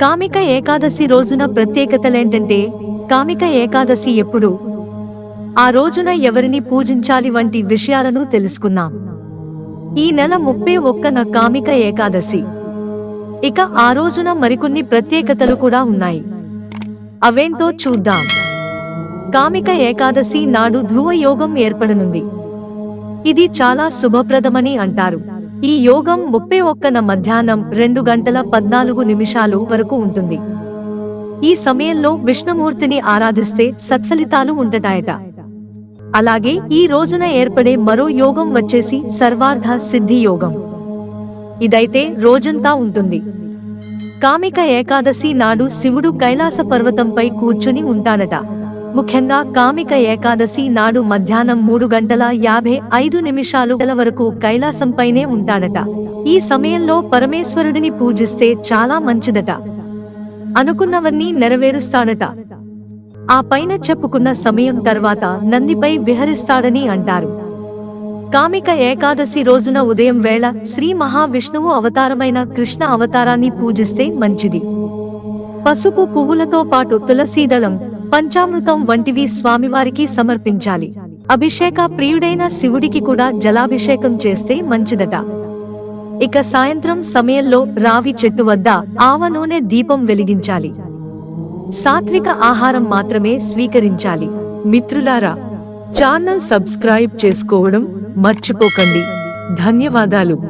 కామిక ఏకాదశి రోజున ప్రత్యేకతలేంటంటే కామిక ఏకాదశి ఎప్పుడు? ఆ రోజున ఎవరిని పూజించాలి వంటి విషయాలను తెలుసుకున్నాం. ఈ నెల ముప్పై ఒక్కన కామిక ఏకాదశి. ఇక ఆ రోజున మరికొన్ని ప్రత్యేకతలు కూడా ఉన్నాయి. అవేంటో చూద్దాం. కామిక ఏకాదశి నాడు ధ్రువ యోగం ఏర్పడనుంది. ఇది చాలా శుభప్రదమని అంటారు. ఈ యోగం ముప్పై ఒక్కన మధ్యాహ్నం రెండు గంటల పద్నాలుగు నిమిషాలు వరకు ఉంటుంది. ఈ సమయంలో విష్ణుమూర్తిని ఆరాధిస్తే సత్ఫలితాలు ఉండటాయట. అలాగే ఈ రోజున ఏర్పడే మరో యోగం వచ్చేసి సర్వార్థ సిద్ధి యోగం. ఇదైతే రోజంతా ఉంటుంది. కామిక ఏకాదశి నాడు శివుడు కైలాస పర్వతంపై కూర్చుని ఉంటాడట. ముఖ్యంగా కామిక ఏకాదశి నాడు మధ్యాహ్నం మూడు గంటల యాభై ఐదు నిమిషాలు వరకు కైలాసంపైనే ఉంటాడట. ఈ సమయంలో పరమేశ్వరుడిని పూజిస్తే చాలా మంచిదట. అనుకున్నవన్నీ నెరవేరుస్తాడట. ఆ పైన చెప్పుకున్న సమయం తర్వాత నందిపై విహరిస్తాడని అంటారు. కామిక ఏకాదశి రోజున ఉదయం వేళ శ్రీ మహావిష్ణువు అవతారమైన కృష్ణ అవతారాన్ని పూజిస్తే మంచిది. పసుపు పువ్వులతో పాటు తులసీదళం పంచామృతం వంటివి స్వామివారికి సమర్పించాలి. అభిషేక ప్రియుడైన శివుడికి కూడా జలాభిషేకం చేస్తే మంచిదట. ఇక సాయంత్రం సమయంలో రావి చెట్టు వద్ద ఆవ నూనె దీపం వెలిగించాలి. సాత్విక ఆహారం మాత్రమే స్వీకరించాలి. మిత్రులారా ఛానల్ సబ్స్క్రైబ్ చేసుకోవడం మర్చిపోకండి. ధన్యవాదాలు.